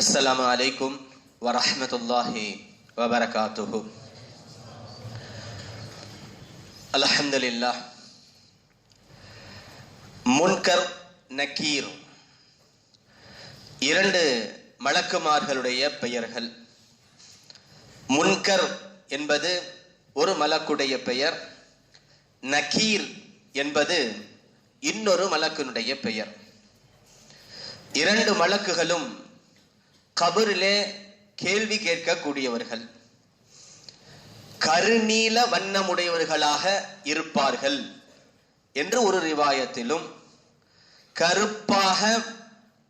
அஸ்லாம் வலைக்கும் வரமத்துல்லாஹி வபரகாத்துஹு அலஹம்துல்லா முன்கர் நக்கீர் இரண்டு மலக்குமார்களுடைய பெயர்கள். முன்கர் என்பது ஒரு மலக்குடைய பெயர். நக்கீர் என்பது இன்னொரு மலக்கினுடைய பெயர். இரண்டு மலக்குகளும் கபரிலே கேள்வி கேட்கக்கூடியவர்கள். கருநீல வண்ணமுடையவர்களாக இருப்பார்கள் என்று ஒரு ரிவாயத்திலும் கருப்பாக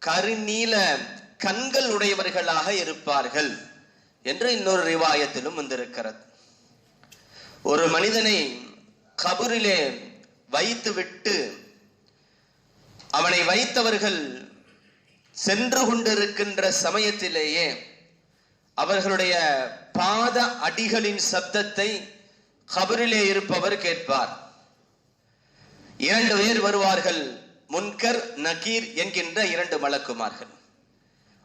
கருநீல கண்கள் உடையவர்களாக இருப்பார்கள் என்று இன்னொரு ரிவாயத்திலும் வந்திருக்கிறது. ஒரு மனிதனை கபூரிலே வைத்துவிட்டு அவனை வைத்தவர்கள் சென்று கொண்டிருக்கின்ற சமயத்திலேயே அவர்களுடைய பாத அடிகளின் சப்தத்தை கபரிலே இருப்பவர் கேட்பார். இரண்டு பேர் வருவார்கள் முன்கர் நகீர் என்கின்ற இரண்டு மலக்குமார்கள்.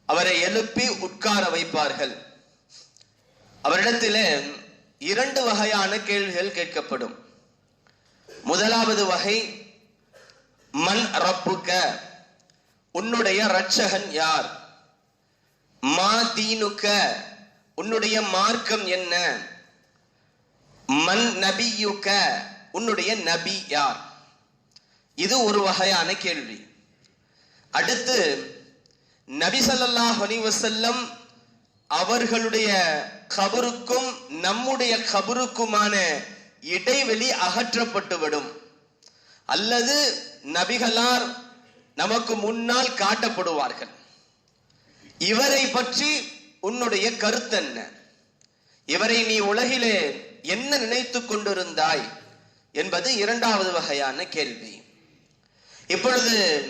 அவரை எழுப்பி உட்கார வைப்பார்கள். அவரிடத்திலே இரண்டு வகையான கேள்விகள் கேட்கப்படும். முதலாவது வகை மண் ரப்புக்க? உன்னுடைய ரட்சகன் யார்? மா தீனுக்க உன்னுடைய மார்க்கம் என்ன? மன் நபியுக்க உன்னுடைய நபி யார்? இது ஒரு வகையான கேள்வி. அடுத்து நபி சல்லாஹ் அலிவசல்லம் அவர்களுடைய கபருக்கும் நம்முடைய கபருக்குமான இடைவெளி அகற்றப்பட்டுவிடும். அல்லது நபிகளார் நமக்கு முன்னால் காட்டப்படுவார்கள். இவரை பற்றி உன்னுடைய கருத்து என்ன? இவரை நீ உலகிலே என்ன நினைத்துக் கொண்டிருந்தாய் என்பது இரண்டாவது வகையான கேள்வி. இப்பொழுது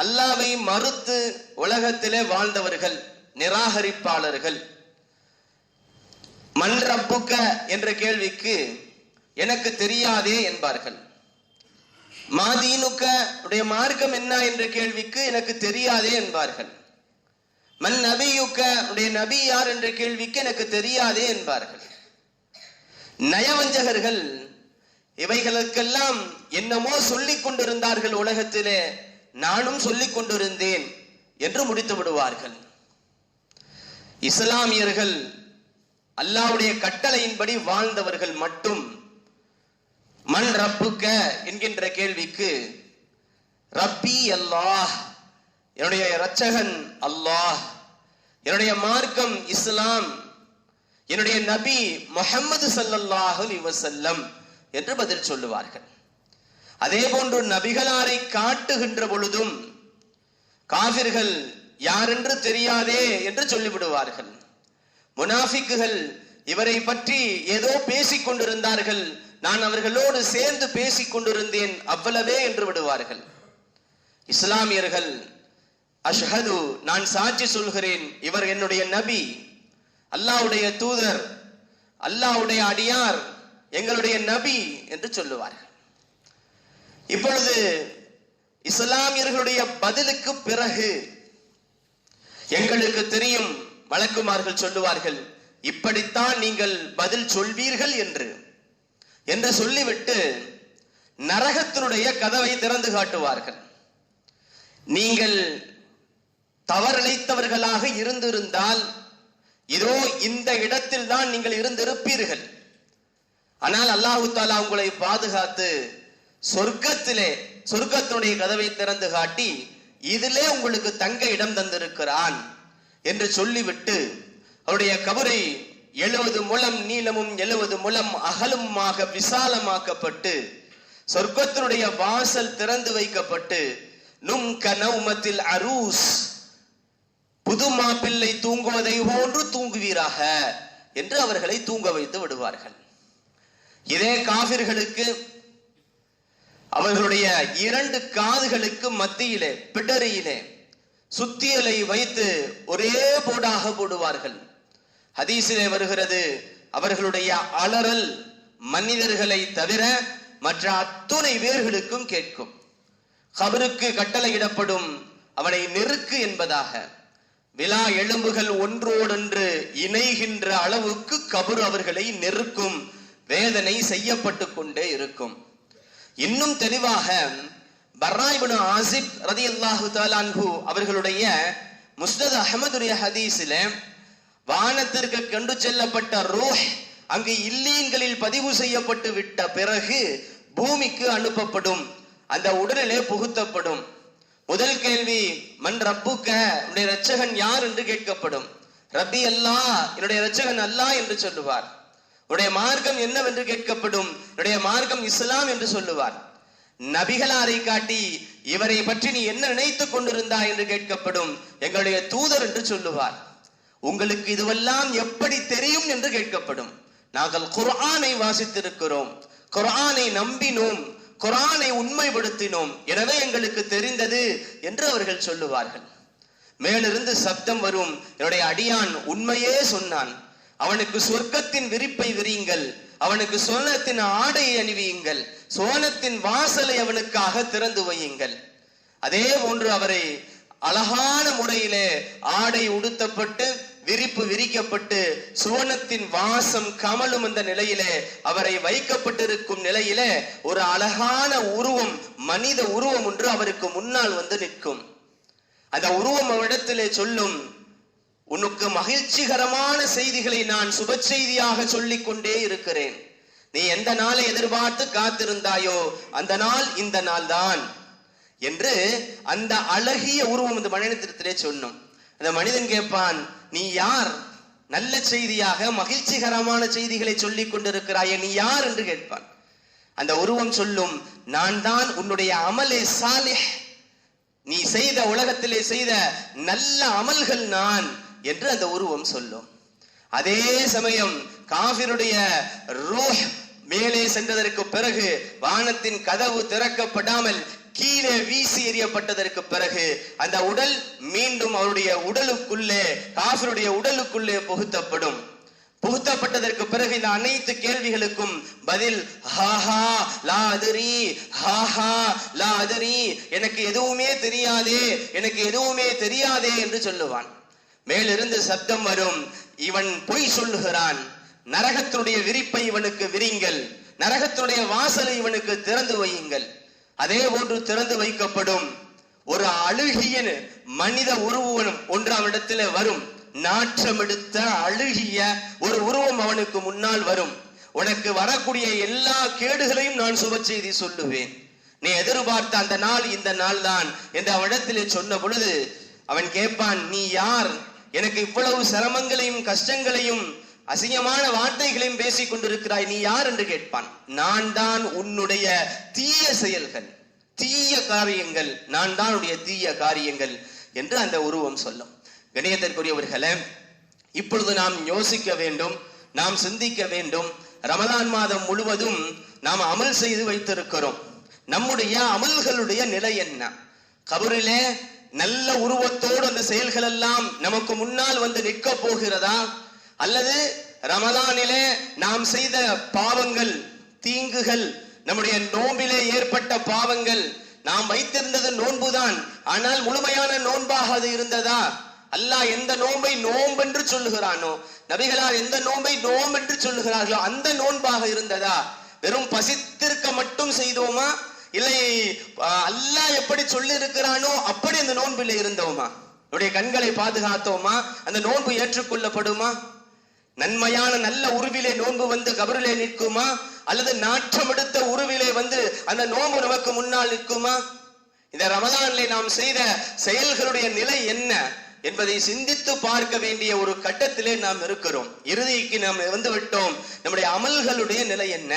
அல்லாவை மறுத்து உலகத்திலே வாழ்ந்தவர்கள் நிராகரிப்பாளர்கள் மண் ரப்புக்க என்ற கேள்விக்கு எனக்கு தெரியாதே என்பார்கள். மாதீனுக்க உடைய மார்க்கம் என்ன என்ற கேள்விக்கு எனக்கு தெரியாதே என்பார்கள். மன் நபியுக்க உடைய நபி யார் என்ற கேள்விக்கு எனக்கு தெரியாதே என்பார்கள். நயவஞ்சகர்கள் இவைகளுக்கெல்லாம் என்னமோ சொல்லிக் கொண்டிருந்தார்கள் உலகத்திலே நானும் சொல்லிக் கொண்டிருந்தேன் என்று முடித்து விடுவார்கள். இஸ்லாமியர்கள் அல்லாவுடைய கட்டளையின்படி வாழ்ந்தவர்கள் மட்டும் மண் ரப்புக்க என்கின்ற கேள்விக்கு ரப்பி அல்லாஹ் என்னுடைய இரட்சகன் அல்லாஹ் என்னுடைய மார்க்கம் இஸ்லாம் என்னுடைய நபி முஹம்மது சல்லல்லாஹு அலைஹி என்று பதில் சொல்லுவார்கள். அதே போன்று நபிகளாரை காட்டுகின்ற பொழுதும் காவிர்கள் யாரென்று தெரியாதே என்று சொல்லிவிடுவார்கள். முனாஃபிக்குகள் இவரை பற்றி ஏதோ பேசிக் கொண்டிருந்தார்கள் நான் அவர்களோடு சேர்ந்து பேசிக் கொண்டிருந்தேன் அவ்வளவே என்று விடுவார்கள். இஸ்லாமியர்கள் அஷ்ஹது நான் சாட்சி சொல்கிறேன் இவர் என்னுடைய நபி அல்லாஹ்வுடைய தூதர் அல்லாஹ்வுடைய அடியார் எங்களுடைய நபி என்று சொல்லுவார்கள். இப்பொழுது இஸ்லாமியர்களுடைய பதிலுக்கு பிறகு எங்களுக்கு தெரியும் வழக்குமார்கள் சொல்லுவார்கள் இப்படித்தான் நீங்கள் பதில் சொல்வீர்கள் என்று. என்று சொல்லிவிட்டு நரகத்தினுடைய கதவை திறந்து காட்டுவார்கள். நீங்கள் தவறிழைத்தவர்களாக இருந்திருந்தால் இதோ இந்த இடத்தில் தான் நீங்கள் இருந்திருப்பீர்கள். ஆனால் அல்லாஹு தாலா உங்களை பாதுகாத்து சொர்க்கத்திலே சொர்க்கத்தினுடைய கதவை திறந்து காட்டி இதிலே உங்களுக்கு தங்க இடம் தந்திருக்கிறான் என்று சொல்லிவிட்டு அவருடைய கபரை எழுபது முழம் நீளமும் எழுபது முழம் அகலுமாக விசாலமாக்கப்பட்டு சொர்க்கத்தினுடைய வாசல் திறந்து வைக்கப்பட்டு நும் கனவுமத்தில் அரூஸ் புது மாப்பிள்ளை தூங்குவதை போன்று தூங்குவீராக என்று அவர்களை தூங்க வைத்து விடுவார்கள். இதே காவிர்களுக்கு அவர்களுடைய இரண்டு காதுகளுக்கு மத்தியிலே பிடரியிலே சுத்தியலை வைத்து ஒரே போடாக போடுவார்கள். ஹதீஸிலே வருகிறது அவர்களுடைய அலறல் மனிதர்களை தவிர மற்ற அத்துணை வேர்களுக்கும் கேட்கும். கபருக்கு கட்டளையிடப்படும் அவனை நெருக்கு என்பதாக. விழா எலும்புகள் ஒன்றோடொன்று இணைகின்ற அளவுக்கு கபர் அவர்களை நெருக்கும் வேதனை செய்யப்பட்டு கொண்டே இருக்கும். இன்னும் தெளிவாக பர்ராய்புன் ஆசிப் ரதி அல்லாஹு தாலான்ஹு அவர்களுடைய முஸ்தத் அஹமதுடைய ஹதீஸில வானத்திற்கு கொண்டு செல்லப்பட்ட ரூஹ் அங்கு இல்லீன்களில் பதிவு செய்யப்பட்டு விட்ட பிறகு பூமிக்கு அனுப்பப்படும். அந்த உடலிலே புகுத்தப்படும். முதல் கேள்வி மண் ரப்புக்க? உன்னுடைய ரட்சகன் யார் என்று கேட்கப்படும். ரப்பி அல்லா என்னுடைய ரட்சகன் அல்லா என்று சொல்லுவார். உடைய மார்க்கம் என்னவென்று கேட்கப்படும்? என்னுடைய மார்க்கம் இஸ்லாம் என்று சொல்லுவார். நபிகளாரை காட்டி இவரை பற்றி நீ என்ன நினைத்துக் கொண்டிருந்தாய்? என்று கேட்கப்படும். எங்களுடைய தூதர் என்று சொல்லுவார். உங்களுக்கு இதுவெல்லாம் எப்படி தெரியும் என்று கேட்கப்படும். நாங்கள் குர்ஆனை வாசித்திருக்கிறோம். குர்ஆனை நம்பினோம். குரானை உண்மைப்படுத்தினோம். எனவே எங்களுக்கு தெரிந்தது என்று அவர்கள் சொல்லுவார்கள். மேலிருந்து சப்தம் வரும். என்னுடைய அடியான் உண்மையே சொன்னான். அவனுக்கு சொர்க்கத்தின் விரிப்பை விரியுங்கள். அவனுக்கு சோனத்தின் ஆடையை அணிவியுங்கள். சோனத்தின் வாசலை அவனுக்காக திறந்து வையுங்கள். அதே போன்று அவரை அழகான முறையிலே ஆடை உடுத்தப்பட்டு விரிப்பு விரிக்கப்பட்டு சுவனத்தின் வாசம் கமலும் அந்த நிலையிலே அவரை வைக்கப்பட்டிருக்கும் நிலையிலே ஒரு அழகான உருவம் மனித உருவம் ஒன்று அவருக்கு முன்னால் வந்து நிற்கும். அந்த உருவம் அவரிடத்திலே சொல்லும் உனக்கு மகிழ்ச்சிகரமான செய்திகளை நான் சுப செய்தியாக சொல்லிக் கொண்டே இருக்கிறேன். நீ எந்த நாளை எதிர்பார்த்து காத்திருந்தாயோ அந்த நாள் இந்த நாள் தான் என்று அந்த அழகிய உருவம் இந்த மனிதத்திலே சொன்னோம் அந்த மனிதன் கேட்பான் நீ யார்? நல்ல செய்தியாக மகிழ்ச்சிகரமான செய்திகளை சொல்லிக் கொண்டிருக்கிறாயே நீ யார்? என்று கேட்பான். அந்த உருவம் சொல்லும் நான் தான் உன்னுடைய அமலே சாலிஹ். நீ செய்த உலகத்திலே செய்த நல்ல அமல்கள் நான் என்று அந்த உருவம் சொல்லும். அதே சமயம் காபிருடைய ரூஹ் மேலே சென்றதற்கு பிறகு வானத்தின் கதவு திறக்கப்படாமல் கீழே வீசி எறியப்பட்டதற்கு பிறகு அந்த உடல் மீண்டும் அவருடைய உடலுக்குள்ளே காசருடைய உடலுக்குள்ளே புகுத்தப்படும். புகுத்தப்பட்டதற்கு பிறகு இந்த அனைத்து கேள்விகளுக்கும் பதில் ஹாஹா லா அதரி ஹாஹா லா அதரி எனக்கு எதுவுமே தெரியாதே எனக்கு எதுவுமே தெரியாதே என்று சொல்லுவான். மேலிருந்து சப்தம் வரும் இவன் பொய் சொல்லுகிறான். நரகத்தினுடைய விரிப்பை இவனுக்கு விரிங்கள். நரகத்தினுடைய வாசலை இவனுக்கு திறந்து வையுங்கள். அதே போன்று திறந்து வைக்கப்படும் ஒரு அழுகிய மனித உருவம் ஒன்றாம் இடத்துல வரும். நாற்றமெடுத்த அழுகிய ஒரு உருவம் அவனுக்கு முன்னால் வரும். உனக்கு வரக்கூடிய எல்லா கேடுகளையும் நான் சுப செய்தி சொல்லுவேன். நீ எதிர்பார்த்த அந்த நாள் இந்த நாள் தான் என்று அவனிடத்திலே சொன்ன பொழுது அவன் கேட்பான் நீ யார்? எனக்கு இவ்வளவு சிரமங்களையும் கஷ்டங்களையும் அசிங்கமான வார்த்தைகளையும் பேசிக் கொண்டிருக்கிறாய். நீ யார் என்று கேட்பான். நான் தான் உன்னுடைய தீய செயல்கள். தீய காரியங்கள். நான் தான் உன்னுடைய தீய காரியங்கள் என்று அந்த உருவம் சொல்லும். கணியத்திற்குரியவர்களே இப்பொழுது நாம் யோசிக்க வேண்டும் நாம் சிந்திக்க வேண்டும். ரமலான் மாதம் முழுவதும் நாம் அமல் செய்து வைத்திருக்கிறோம். நம்முடைய அமல்களுடைய நிலை என்ன? கபரிலே நல்ல உருவத்தோடு அந்த செயல்கள் எல்லாம் நமக்கு முன்னால் வந்து நிற்க போகிறதா? அல்லது ரமலானிலே நாம் செய்த பாவங்கள் தீங்குகள் நம்முடைய நோம்பிலே ஏற்பட்ட பாவங்கள் நாம் வைத்திருந்தது நோன்புதான் ஆனால் முழுமையான நோன்பாக அது இருந்ததா? அல்லாஹ் எந்த நோன்பை நோன்பென்று சொல்லுகிறானோ நபிகளார் எந்த நோன்பை நோம்பென்று சொல்லுகிறார்களோ அந்த நோன்பாக இருந்ததா? வெறும் பசித்திருக்க மட்டும் செய்தோமா? இல்லை அல்லாஹ் எப்படி சொல்லி இருக்கிறானோ அப்படி அந்த நோன்பில் இருந்தோமா? நம்முடைய கண்களை பாதுகாத்தோமா? அந்த நோன்பு ஏற்றுக்கொள்ளப்படுமா? நன்மையான நல்ல உருவிலே நோன்பு வந்து கபரிலே நிற்குமா? அல்லது நாற்றம் எடுத்த உருவிலே வந்து அந்த நோன்பு நமக்கு முன்னால் நிற்குமா? இந்த ரமதானிலே நாம் செய்த செயல்களுடைய நிலை என்ன என்பதை சிந்தித்து பார்க்க வேண்டிய ஒரு கட்டத்திலே நாம் இருக்கிறோம். இறுதிக்கு நாம் வந்து விட்டோம். நம்முடைய அமல்களுடைய நிலை என்ன?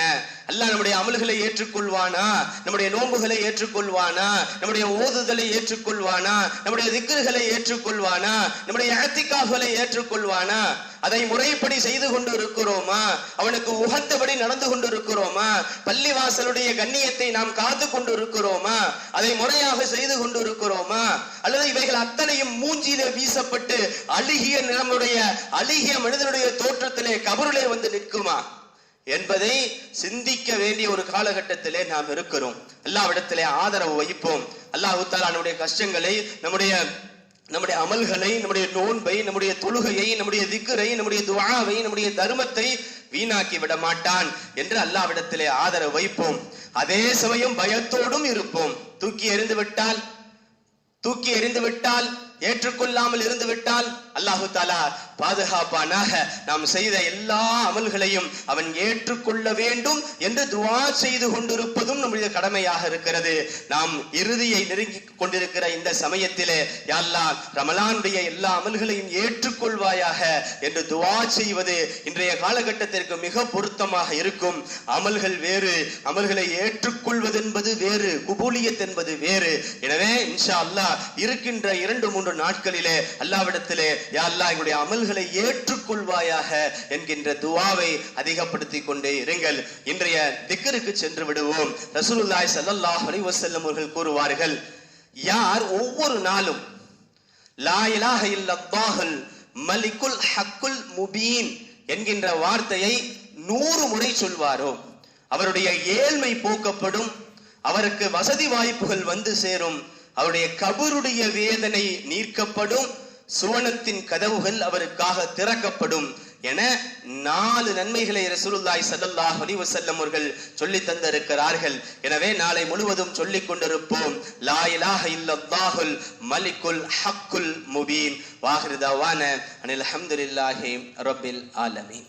அல்லாஹ் நம்முடைய அமல்களை ஏற்றுக்கொள்வானா? நம்முடைய நோன்புகளை ஏற்றுக்கொள்வானா? நம்முடைய ஓதுதலை ஏற்றுக்கொள்வானா? நம்முடைய திக்கர்களை ஏற்றுக்கொள்வானா? நம்முடைய அத்திகாஃப்களை ஏற்றுக்கொள்வானா? அதை முறைப்படி செய்து கொண்டு இருக்கிறோமா அவனுக்கு உகந்தபடி நடந்து கொண்டு இருக்கிறோமா பள்ளிவாசலுடைய கண்ணியத்தை நாம் காத்து கொண்டு இருக்கிறோமா அதை முறையாக செய்து கொண்டு இருக்கிறோமா அல்லது இவைகள் அத்தனையும் மூஞ்சியிலே வீசப்பட்டு அழுகிய நம்முடைய அழுகிய மனிதனுடைய தோற்றத்திலே கபருளே வந்து நிற்குமா? என்பதை சிந்திக்க வேண்டிய ஒரு காலகட்டத்திலே நாம் இருக்கிறோம். எல்லாவிடத்திலே ஆதரவு வைப்போம் அல்லாஹ் தாலா நம்முடைய கஷ்டங்களை நம்முடைய நம்முடைய அமல்களை நம்முடைய நோன்பை நம்முடைய தொழுகையை நம்முடைய திக்கரை நம்முடைய துவாவை நம்முடைய தர்மத்தை வீணாக்கி விட மாட்டான் என்று அல்லாவிடத்திலே ஆதரவு வைப்போம் அதே சமயம் பயத்தோடும் இருப்போம். தூக்கி எறிந்து விட்டால் தூக்கி எறிந்து விட்டால் ஏற்றுக்கொள்ளாமல் இருந்து விட்டால் அல்லாஹு தாலா பாதுகாப்பானாக நாம் செய்த எல்லா அமல்களையும் அவன் ஏற்றுக்கொள்ள வேண்டும் என்று துவா செய்து கொண்டிருப்பதும் நம்முடைய கடமையாக இருக்கிறது. நாம் இறுதியை நெருங்கி கொண்டிருக்கிற இந்த சமயத்திலே யாழ்லா ரமலானுடைய எல்லா அமல்களையும் ஏற்றுக்கொள்வாயாக என்று துவா செய்வது இன்றைய காலகட்டத்திற்கு மிக பொருத்தமாக இருக்கும். அமல்கள் வேறு அமல்களை ஏற்றுக்கொள்வது என்பது வேறு குபூலியத் என்பது வேறு. எனவே இன்ஷா அல்லாஹ் இருக்கின்ற இரண்டு மூன்று நாட்களிலே அல்லாவிடத்திலே யா எங்களுடைய அமல் அமல்களை ஏற்றுக்கொள்வாயாக என்கின்ற துவாவை அதிகப்படுத்தி கொண்டே இருங்கள். இன்றைய திக்கருக்கு சென்று விடுவோம். ரசூலுல்லாய் சல்லாஹ் அலி வசல்லம் அவர்கள் கூறுவார்கள் யார் ஒவ்வொரு நாளும் லா இலாஹ மலிக்குல் ஹக்குல் முபீன் என்கின்ற வார்த்தையை நூறு முறை சொல்வாரோ? அவருடைய ஏழ்மை போக்கப்படும் அவருக்கு வசதி வாய்ப்புகள் வந்து சேரும் அவருடைய கபருடைய வேதனை நீக்கப்படும் சுவனத்தின் கதவுகள் அவருக்காக திறக்கப்படும் என நாலு நன்மைகளை ரசூலுல்லாய் சல்லல்லாஹ் அலைஹி செல்லம் அவர்கள் சொல்லி தந்திருக்கிறார்கள். எனவே நாளை முழுவதும் சொல்லிக் கொண்டிருப்போம் லா இலாஹ இல்லல்லாஹுல் மலிக்குல் ஹக்குல் முபீன். வாஹிருதாவான அனில் அஹமதுல்லாஹி ரபில் ஆலமீன்.